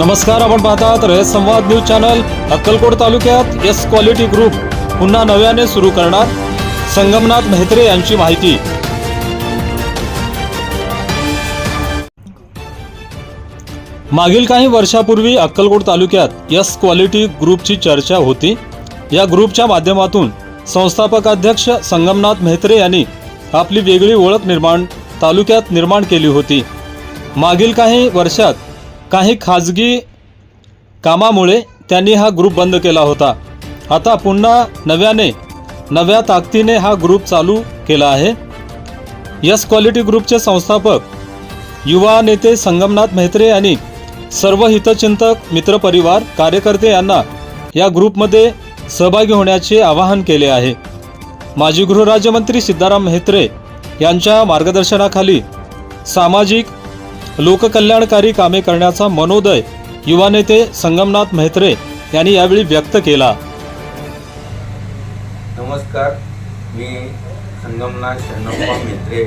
नमस्कार आपण पाहतात रयत संवाद न्यूज चॅनल अक्कलकोट तालुक्यात एस क्वालिटी ग्रुप पुन्हा नव्याने सुरू करणार संगमनाथ मेहत्रे यांची माहिती. मागील काही वर्षापूर्वी अक्कलकोट तालुक्यात यस क्वालिटी ग्रुपची चर्चा होती. या ग्रुपच्या माध्यमातून संस्थापकाध्यक्ष संगमनाथ मेहत्रे यांनी आपली वेगळी ओळख निर्माण तालुक्यात निर्माण केली होती. मागील काही वर्षात काही खाजगी कामामुळे त्यांनी हा ग्रुप बंद केला होता. आता पुन्हा नव्याने नव्या ताकदीने हा ग्रुप चालू केला आहे. यस क्वालिटी ग्रुपचे संस्थापक युवा नेते संगमनाथ मेहत्रे यांनी सर्व हितचिंतक मित्रपरिवार कार्यकर्ते यांना या ग्रुपमध्ये सहभागी होण्याचे आवाहन केले आहे. माजी गृहराज्यमंत्री सिद्धाराम मेहत्रे यांच्या मार्गदर्शनाखाली सामाजिक लोककल्याणकारी कामे करण्याचा मनोदय युवा नेते संगमनाथ म्हेत्रे यांनी यावेळी व्यक्त केला. नमस्कार मी संगमनाथ शरणप्पा म्हेत्रे.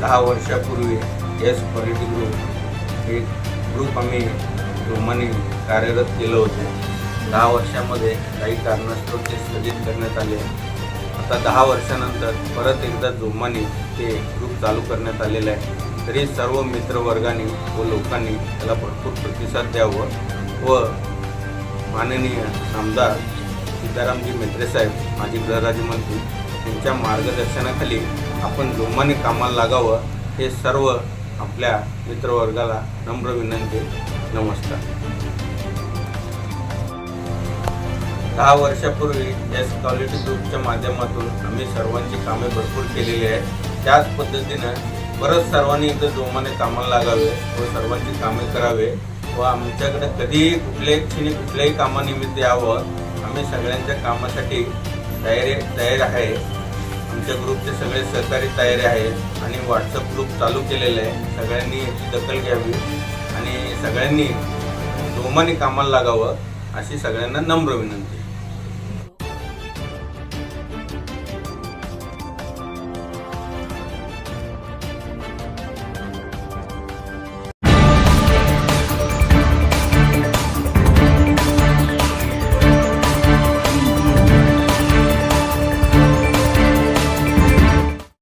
दहा वर्षापूर्वी एस क्वालिटी ग्रुप एक ग्रुप आम्ही जोमाने कार्यरत केलं होतं. दहा वर्षामध्ये काही कारणास्तव ते स्थगित करण्यात आले. आता दहा वर्षानंतर परत एकदा जोमाने ते ग्रुप चालू करण्यात आलेलं आहे. तरी सर्व मित्रवर्गाने व लोकांनी त्याला भरपूर प्रतिसाद द्यावं व माननीय आमदार सीतारामजी मेत्रे साहेब माजी गृहराज्यमंत्री यांच्या मार्गदर्शनाखाली आपण जोमाने कामाला लागावं हे सर्व आपल्या मित्रवर्गाला नम्र विनंती नमस्कार. दहा वर्षापूर्वी एस क्वालिटी ग्रुपच्या माध्यमातून आम्ही सर्वांची कामे भरपूर केलेली आहेत. त्याच पद्धतीनं परत सर्वांनी इथं जोमाने कामाला लागावे व सर्वांची कामे करावे व आमच्याकडे कधीही कुठल्याही क्षणी कुठल्याही कामानिमित्त यावं. आम्ही सगळ्यांच्या कामासाठी तयारी तयार आहे. आमच्या ग्रुपचे सगळे सहकारी तयारी आहेत आणि व्हॉट्सअप ग्रुप चालू केलेले आहे. सगळ्यांनी याची दखल घ्यावी आणि सगळ्यांनी जोमाने कामाला लागावं अशी सगळ्यांना नम्र विनंती.